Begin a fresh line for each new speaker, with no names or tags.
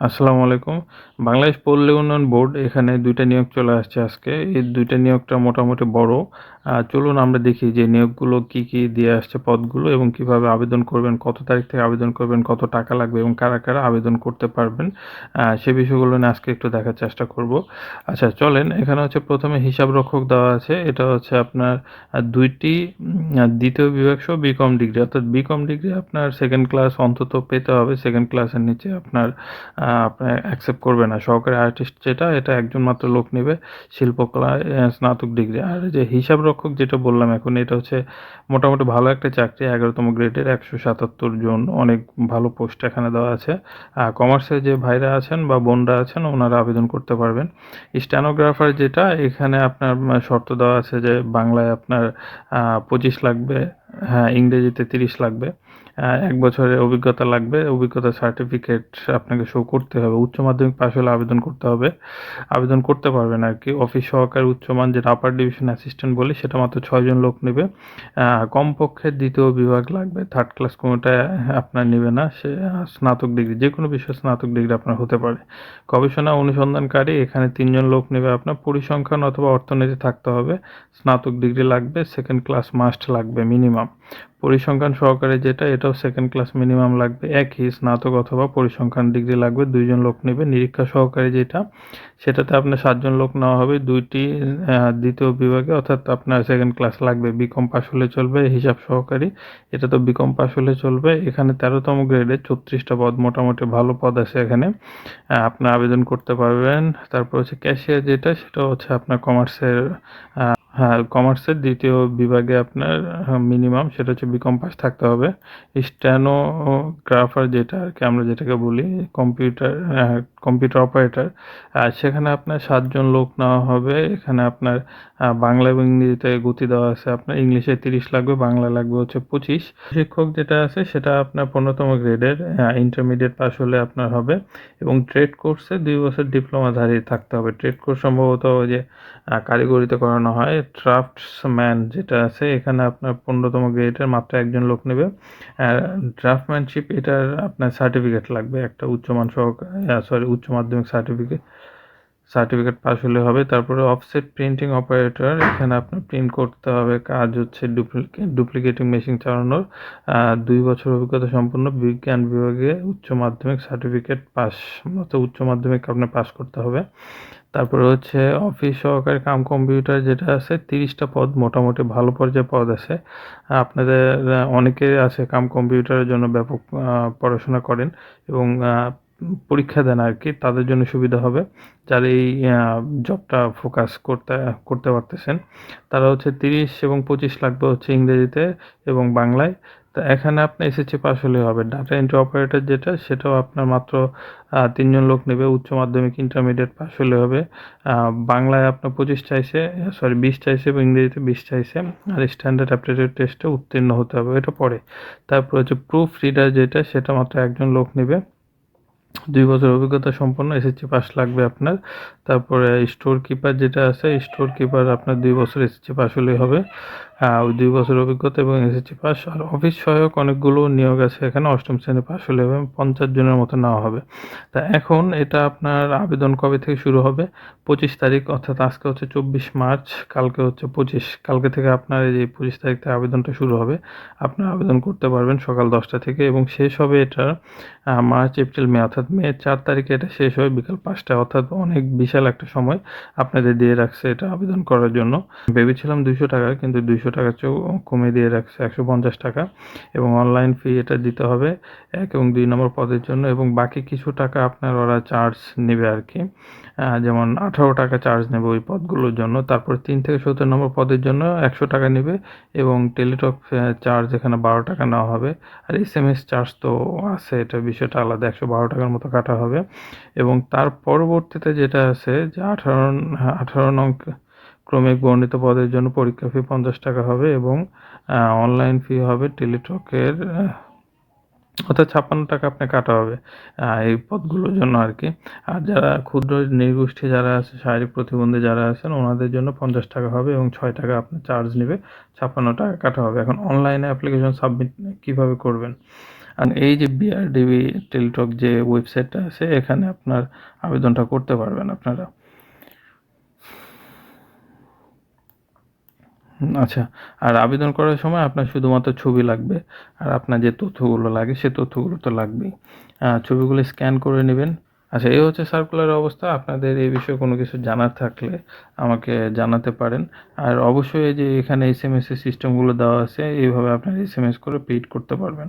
আসসালামু আলাইকুম। বাংলাদেশ পল্লী উন্নয়ন বোর্ড এখানে দুইটা নিয়োগ চলে আসছে আজকে। এই দুইটা নিয়োগটা মোটামুটি বড়। চলুন আমরা দেখি যে নিয়োগগুলো কি কি দিয়ে আসছে পদগুলো এবং কীভাবে আবেদন করবেন, কত তারিখ থেকে আবেদন করবেন, কত টাকা লাগবে এবং কারা কারা আবেদন করতে পারবেন সে বিষয়গুলো নিয়ে আজকে একটু দেখার চেষ্টা করব। আচ্ছা চলেন, এখানে হচ্ছে প্রথমে হিসাব রক্ষক দেওয়া আছে। এটা হচ্ছে আপনার দুইটি দ্বিতীয় বিভাগ সহ বিকম ডিগ্রি অর্থাৎ বিকম ডিগ্রি আপনার সেকেন্ড ক্লাস অন্তত পেতে হবে সেকেন্ড ক্লাসের নিচে আপনার আপনার অ্যাকসেপ্ট করবে না। সহকারী আর্টিস্ট যেটা, এটা একজন মাত্র লোক নেবে, শিল্পকলা স্নাতক ডিগ্রি আর যে হিসাব রক্ষক যেটা বললাম এখন, এটা হচ্ছে মোটামুটি ভালো একটা চাকরি, এগারোতম গ্রেডের একশো সাতাত্তর জন, অনেক ভালো পোস্ট এখানে দেওয়া আছে। কমার্সের যে ভাইরা আছেন বা বোনরা আছেন, ওনারা আবেদন করতে পারবেন। স্ট্যানোগ্রাফার যেটা, এখানে আপনার শর্ত দেওয়া আছে যে বাংলায় আপনার পঁচিশ লাগবে হ্যাঁ ইংরেজিতে তিরিশ লাগবে। এক বছরের অভিজ্ঞতা লাগবে। অভিজ্ঞতা সার্টিফিকেট আপনাকে শো করতে হবে। উচ্চ মাধ্যমিক পাশ হলে আবেদন করতে হবে। আবেদন করতে পারবেন আর কি। অফিস সহকারী উচ্চমান, যেটা আপার ডিভিশন অ্যাসিস্ট্যান্ট বলি, সেটা মাত্র ছয়জন লোক নেবে। কমপক্ষে দ্বিতীয় বিভাগ লাগবে। থার্ড ক্লাস কোনোটা আপনার নেবে না। সে স্নাতক ডিগ্রি যে কোনো বিষয়ে স্নাতক ডিগ্রি আপনার হতে পারে। গবেষণা অনুসন্ধানকারী, এখানে তিনজন লোক নেবে আপনার। পরিসংখ্যান অথবা অর্থনীতি থাকতে হবে। স্নাতক ডিগ্রি লাগবে। সেকেন্ড ক্লাস মাস্ট লাগবে মিনিমাম পরিসংখ্যান সহকারে যেটা, এটাও সেকেন্ড ক্লাস মিনিমাম লাগবে। একই স্নাতক অথবা পরিসংখ্যান ডিগ্রি লাগবে, দুইজন লোক নেবে। নিরীক্ষা সহকারে যেটা, সেটাতে আপনার সাতজন লোক নেওয়া হবে। দুইটি দ্বিতীয় বিভাগে, অর্থাৎ আপনার সেকেন্ড ক্লাস লাগবে। বিকম পাস হলে চলবে, হিসাব সহকারী, এটা তো বিকম পাস হলে চলবে। এখানে তেরোতম গ্রেডে ছত্রিশটা পদ, মোটামুটি ভালো পদ আছে এখানে। আপনার আবেদন করতে পারবেন। তারপর হচ্ছে ক্যাশিয়ার যেটা, সেটা হচ্ছে আপনার কমার্সের হ্যাঁ কমার্সের দ্বিতীয় বিভাগে আপনার মিনিমাম সেটা হচ্ছে বিকম পাস থাকতে হবে। স্ট্যানোগ্রাফার যেটা আর কি, আমরা যেটাকে বলি কম্পিউটার কম্পিউটার অপারেটর সেখানে আপনার সাতজন লোক নেওয়া হবে। এখানে আপনার বাংলা এবং ইংরেজিতে গতি দেওয়া আছে। আপনার ইংলিশে তিরিশ লাগবে, বাংলা লাগবে হচ্ছে পঁচিশ। শিক্ষক যেটা আছে, সেটা আপনার পনেরোতম গ্রেডের ইন্টারমিডিয়েট পাস হলে আপনার হবে। এবং ট্রেড কোর্সে দুই বছর ডিপ্লোমাধারী থাকতে হবে। ট্রেড কোর্স সম্ভবত যে কারিগরিতে করানো হয় ড্রাফটসম্যান যেটা আছে, এখানে আপনার পনেরোতম গ্রেডের মাত্র একজন লোক নেবে। ড্রাফটম্যানশিপ এটার আপনার সার্টিফিকেট লাগবে, একটা উচ্চমান সহ সরি উচ্চ মাধ্যমিক সার্টিফিকেট সার্টিফিকেট পাস হলে হবে। তারপরে অফসেট প্রিন্টিং অপারেটর এখানে আপনার প্রিন্ট করতে হবে। কাজ হচ্ছে ডুপ্লিকেট ডুপ্লিকেটিং মেশিন চালানোর দুই বছর অভিজ্ঞতা সম্পন্ন বিজ্ঞান বিভাগে উচ্চ মাধ্যমিক সার্টিফিকেট পাস মতো উচ্চ মাধ্যমিক আপনার পাস করতে হবে। তারপরে হচ্ছে অফিস সহকারী কাম কম্পিউটার যেটা আছে, তিরিশটা পদ, মোটামুটি ভালো পর্যায়ে পদ আছে। আপনাদের অনেকে আছে কাম কম্পিউটারের জন্য ব্যাপক পড়াশোনা করেন এবং পরীক্ষা দেন আর কি, তাদের জন্য সুবিধা হবে। যারা এই জবটা ফোকাস করতে করতে পারতেছেন, তারা হচ্ছে তিরিশ এবং পঁচিশ লাগবে হচ্ছে ইংরেজিতে এবং বাংলায়। তো এখানে আপনি এসএসসি পাস হলে হবে। ডাটা এন্ট্রি অপারেটর যেটা, সেটাও আপনার মাত্র তিনজন লোক নেবে। উচ্চ মাধ্যমিক ইন্টারমিডিয়েট পাস হলে হবে। বাংলায় আপনার পঁচিশ চাইছে সরি বিশ চাইছে এবং ইংরেজিতে বিশ চাইছে। আর স্ট্যান্ডার্ড অ্যাপটিটিউড টেস্টে উত্তীর্ণ হতে হবে। এটা পরে। তারপর হচ্ছে প্রুফ রিডার যেটা, সেটা মাত্র একজন লোক নেবে। দুই বছর অভিজ্ঞতা সম্পন্ন এসএসসি পাস লাগবে আপনার। তারপরে স্টোর কিপার যেটা আছে স্টোর কিপার আপনার দুই বছর এসএসসি পাস হলেই হবে। ওই দুই বছর অভিজ্ঞতা এবং এসএসসি পাস আর অফিস সহায়ক অনেকগুলো নিয়োগ আছে এখানে অষ্টম শ্রেণি পাস হলে হবে পঞ্চাশ জনের মতো নেওয়া হবে। তা এখন এটা আপনার আবেদন কবে থেকে শুরু হবে? পঁচিশ তারিখ অর্থাৎ আজকে হচ্ছে চব্বিশ মার্চ কালকে হচ্ছে পঁচিশ। কালকে থেকে আপনার এই যে পঁচিশ তারিখ থেকে আবেদনটা শুরু হবে আপনার আবেদন করতে পারবেন সকাল দশটা থেকে এবং শেষ হবে এটা আহ, মার্চ এপ্রিল মে অর্থাৎ মে চার তারিখে এটা শেষ হয়, বিকাল পাঁচটায়। অর্থাৎ অনেক বিশাল একটা সময় আপনাদের দিয়ে রাখছে এটা আবেদন করার জন্য। ভেবেছিলাম দুইশো টাকা, কিন্তু দুইশো চেয়েও কমে দিয়ে রাখছে একশো পঞ্চাশ টাকা। এবং অনলাইন ফি এটা দিতে হবে এক এবং দুই নম্বর পদের জন্য। এবং বাকি কিছু টাকা আপনার ওরা চার্জ নেবে আর কি যেমন আঠারো টাকা চার্জ নেবে ওই পদগুলোর জন্য। তারপর তিন থেকে সত্তর নম্বর পদের জন্য একশো টাকা নেবে। এবং টেলিটক চার্জ এখানে বারো টাকা নেওয়া হবে। আর এস এম এস চার্জ তো আছে, এটা বিষয়টা আলাদা। একশো বারো টাকার মতো কাটা হবে। এবং তার পরবর্তীতে যেটা আছে যে আঠারো আঠারো নং ক্রমিক বর্ণিত পদের জন্য পরীক্ষা ফি পঞ্চাশ টাকা হবে এবং অনলাইন ফি হবে টেলিটকের অর্থাৎ ছাপ্পান্ন টাকা আপনার কাটা হবে এই পদগুলোর জন্য আর কি আর যারা ক্ষুদ্র নৃগোষ্ঠী যারা আছে, শারীরিক প্রতিবন্ধী যারা আছেন, ওনাদের জন্য পঞ্চাশ টাকা হবে এবং ছয় টাকা আপনার চার্জ নেবে, ছাপ্পান্ন টাকা কাটা হবে। এখন অনলাইনে অ্যাপ্লিকেশন সাবমিট কীভাবে করবেন? আর এই যে বিআরডিবি টেলিটক যে ওয়েবসাইটটা আছে, এখানে আপনার আবেদনটা করতে পারবেন আপনারা। আচ্ছা আর আবেদন করার সময় আপনার শুধুমাত্র ছবি লাগবে, আর আপনার যে তথ্যগুলো লাগে, সে তথ্যগুলো তো লাগবেই। ছবিগুলো স্ক্যান করে নেবেন। আচ্ছা এই হচ্ছে সার্কুলার অবস্থা। আপনাদের এই বিষয়ে কোনো কিছু জানার থাকলে আমাকে জানাতে পারেন। আর অবশ্যই যে এখানে এস এম এস এর সিস্টেমগুলো দেওয়া আছে, এইভাবে আপনার এস এম এস করে পেইড করতে পারবেন।